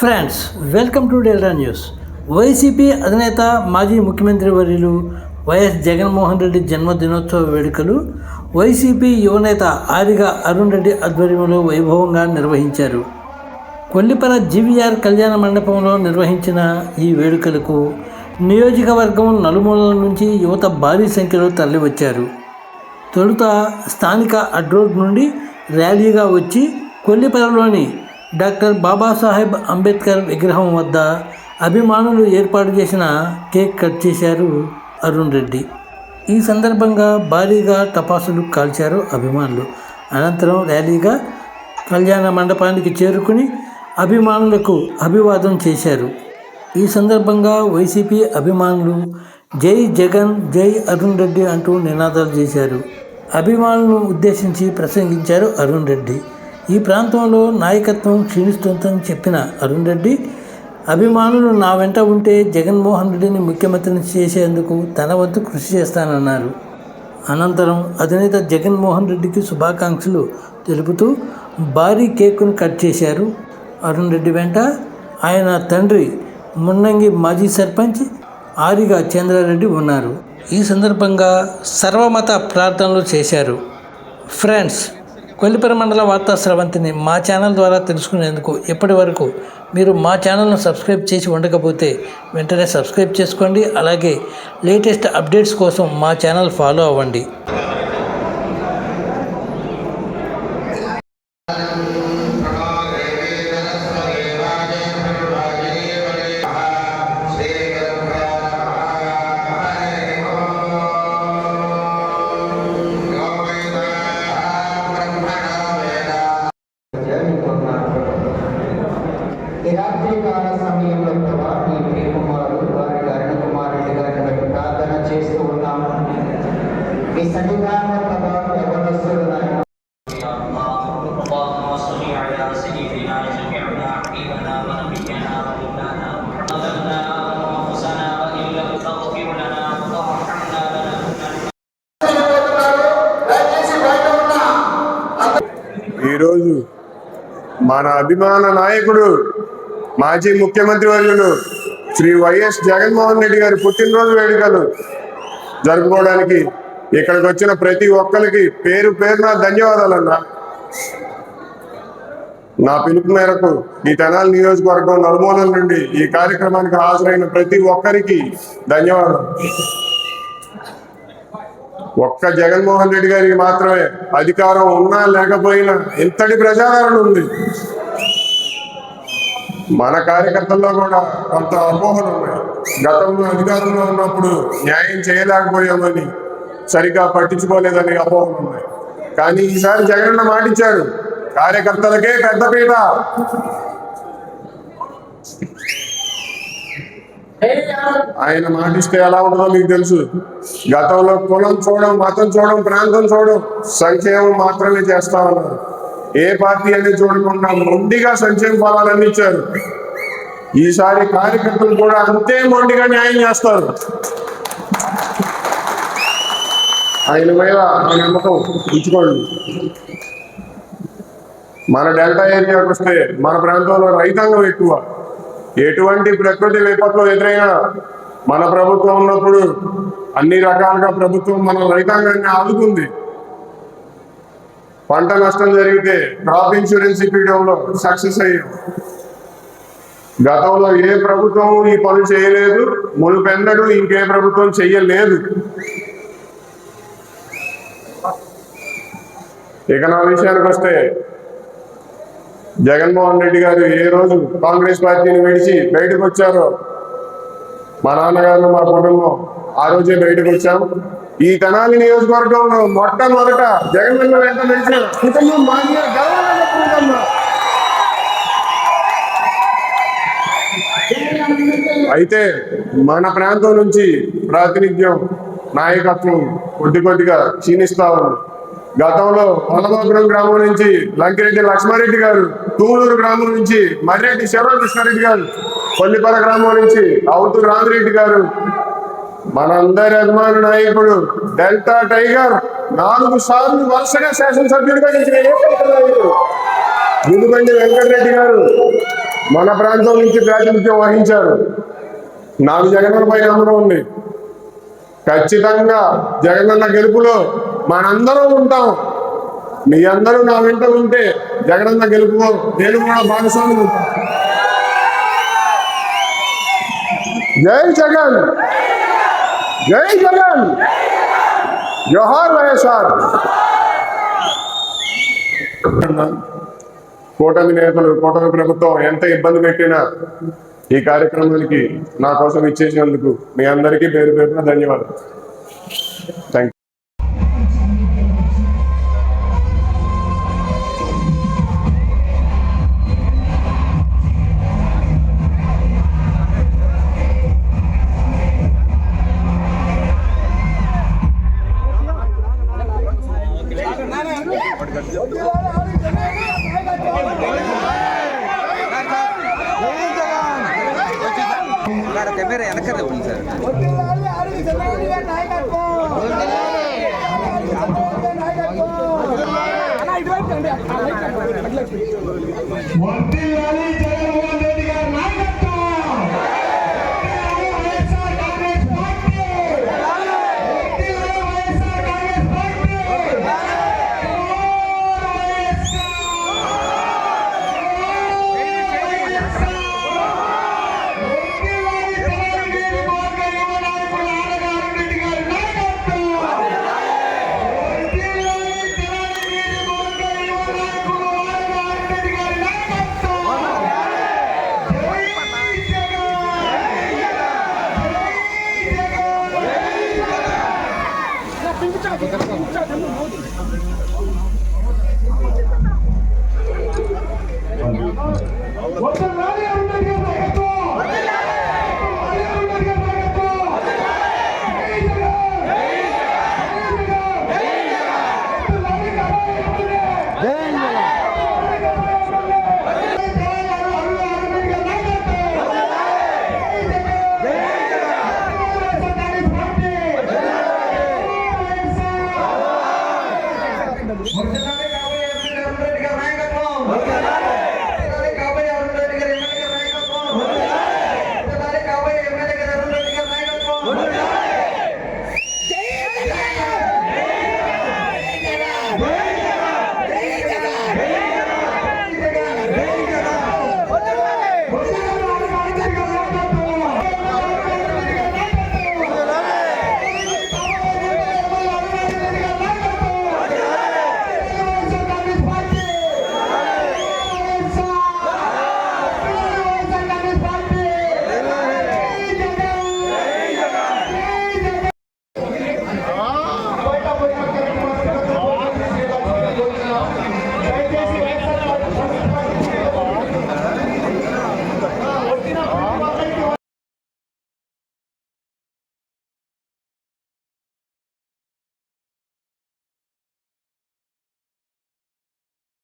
Friends welcome to Delta News YCP అధినేత మాజీ ముఖ్యమంత్రి వర్యులు వైఎస్ జగన్మోహన్ రెడ్డి జన్మదినోత్సవ వేడుకలు వైసీపీ యువనేత ఆరిగా అరుణ్ రెడ్డి ఆధ్వర్యంలో వైభవంగా నిర్వహించారు. కొల్లిపర జీవీఆర్ కళ్యాణ మండపంలో నిర్వహించిన ఈ వేడుకలకు నియోజకవర్గం నలుమూలల నుంచి యువత భారీ సంఖ్యలో తరలివచ్చారు. తొలుత స్థానిక అడ్రోడ్ నుండి ర్యాలీగా వచ్చి కొల్లిపరలోని డాక్టర్ బాబాసాహెబ్ అంబేద్కర్ విగ్రహం వద్ద అభిమానులు ఏర్పాటు చేసిన కేక్ కట్ చేశారు అరుణ్ రెడ్డి. ఈ సందర్భంగా భారీగా టపాసులు కాల్చారు అభిమానులు. అనంతరం ర్యాలీగా కళ్యాణ మండపానికి చేరుకుని అభిమానులకు అభివాదం చేశారు. ఈ సందర్భంగా వైసీపీ అభిమానులు జై జగన్ జై అరుణ్ రెడ్డి అంటూ నినాదాలు చేశారు. అభిమానులను ఉద్దేశించి ప్రసంగించారు అరుణ్ రెడ్డి. ఈ ప్రాంతంలో నాయకత్వం క్షీణిస్తుందని చెప్పిన అరుణ్ రెడ్డి అభిమానులు నా వెంట ఉంటే జగన్మోహన్ రెడ్డిని ముఖ్యమంత్రిని చేసేందుకు తన వంతు కృషి చేస్తానన్నారు. అనంతరం అధినేత జగన్మోహన్ రెడ్డికి శుభాకాంక్షలు తెలుపుతూ భారీ కేకును కట్ చేశారు అరుణ్ రెడ్డి వెంట. ఆయన తండ్రి మున్నంగి మాజీ సర్పంచ్ ఆరిగా చంద్రారెడ్డి ఉన్నారు. ఈ సందర్భంగా సర్వమత ప్రార్థనలు చేశారు. ఫ్రెండ్స్ కొల్లిపర మండల వార్తా స్రవంతిని మా ఛానల్ ద్వారా తెలుసుకునేందుకు ఇప్పటి వరకు మీరు మా ఛానల్ను సబ్స్క్రైబ్ చేసి ఉండకపోతే వెంటనే సబ్స్క్రైబ్ చేసుకోండి. అలాగే లేటెస్ట్ అప్డేట్స్ కోసం మా ఛానల్ ఫాలో అవ్వండి. సమయంలో ప్రభా వారి అరుణ కుమార్ రెడ్డి గారిని బట్టి ప్రార్థన చేస్తూ ఉన్నాము మీ సన్నిధానం ఈరోజు మన అభిమాన నాయకుడు మాజీ ముఖ్యమంత్రి వర్యులు శ్రీ వైఎస్ జగన్మోహన్ రెడ్డి గారి పుట్టినరోజు వేడుకలు జరుపుకోవడానికి ఇక్కడికి వచ్చిన ప్రతి ఒక్కరికి పేరు పేరున ధన్యవాదాలన్నా నా పిలుపు మేరకు ఈ తెనాలి నియోజకవర్గం నలుమూలల నుండి ఈ కార్యక్రమానికి హాజరైన ప్రతి ఒక్కరికి ధన్యవాదాలు. ఒక్క జగన్మోహన్ రెడ్డి గారికి మాత్రమే అధికారం ఉన్నా లేకపోయినా ఇంతటి ప్రజాదరణ ఉంది. మన కార్యకర్తల్లో కూడా కొంత అపోహలు ఉన్నాయి. గతంలో అధికారంలో ఉన్నప్పుడు న్యాయం చేయలేకపోయామని సరిగా పట్టించుకోలేదని అపోహలు ఉన్నాయి. కానీ ఈసారి జగనన్న మాటిచ్చాడు కార్యకర్తలకే పెద్దపీట ఆయన మాటిస్తే ఎలా ఉంటుందో మీకు తెలుసు. గతంలో కులం చూడడం మతం చూడడం ప్రాంతం చూడడం సంక్షేమం మాత్రమే చేస్తా ఉన్నారు. ఏ పార్టీ అనేది చూడకుండా మొండిగా సంక్షేమ ఫలాలు అందించారు ఈసారి కార్యకర్తలు కూడా అంతే మొండిగా న్యాయం చేస్తారు. ఆయన మీద నమ్మకం ఉంచుకోండి. మన డెల్టా ఏరియాకి వస్తే మన ప్రాంతంలో రైతాంగం ఎక్కువ. ఎటువంటి ప్రకృతి విపత్తులు ఎదురైనా మన ప్రభుత్వం ఉన్నప్పుడు అన్ని రకాలుగా ప్రభుత్వం మన రైతాంగాన్ని ఆదుకుంది. పంట నష్టం జరిగితే క్రాప్ ఇన్సూరెన్స్ ఇప్పించడంలో సక్సెస్ అయ్యాం. గతంలో ఏ ప్రభుత్వం ఈ పనులు చేయలేదు మునుపెన్నడూ ఇంకే ప్రభుత్వం చెయ్యలేదు. ఇక నా విషయానికి వస్తే జగన్మోహన్ రెడ్డి గారు ఏ రోజు కాంగ్రెస్ పార్టీని విడిచి బయటకు వచ్చారో మా నాన్నగారు మా కుటుంబం ఆ రోజే బయటకు వచ్చాము ఈ తెనాలి నియోజకవర్గంలో మొట్టమొదట జగన్ వెంట నడిచిన కుటుంబం మాన్య గర్వంగా అయితే మన ప్రాంతం నుంచి ప్రాతినిధ్యం నాయకత్వం కొద్ది కొద్దిగా క్షీణిస్తా ఉంది. గతంలో వల్లభాపురం గ్రామం నుంచి లంకిరెడ్డి లక్ష్మారెడ్డి గారు తూలూరు గ్రామం నుంచి మర్రెడ్డి శివకృష్ణారెడ్డి గారు పల్లిపల గ్రామం నుంచి అవుతూరు రామిరెడ్డి గారు మనందరి అభిమాన నాయకుడు డెల్టా టైగర్ నాలుగు సార్లు వరుసగా శాసనసభ్యుడిగా నిలిచిన ఏకైక వెంకటరెడ్డి గారు మన ప్రాంతం నుంచి ప్రాతినిధ్యం వహించారు. నాకు జగనన్న పై నమ్మకం ఉంది. ఖచ్చితంగా జగనన్న గెలుపులో మనందరం ఉంటాం. మీ అందరూ నా వెంట ఉంటే జగనన్న గెలుపులో నేను కూడా భాగస్వామి ఉంటాను జై జగన్! జై జగన్! జోహార్ వైఎస్ఆర్ కూటమి నేతలు కూటమి ప్రభుత్వం ఎంత ఇబ్బంది పెట్టినా ఈ కార్యక్రమానికి నా కోసం ఇచ్చేసినందుకు మీ అందరికీ పేరు పేరున ధన్యవాదాలు. థ్యాంక్ కెమెరా వెనక రేపు సార్ వర్ధిల్లాలి జగన్మోహన్ రెడ్డి గారి 전국자가 전국자가 전국 뭐지?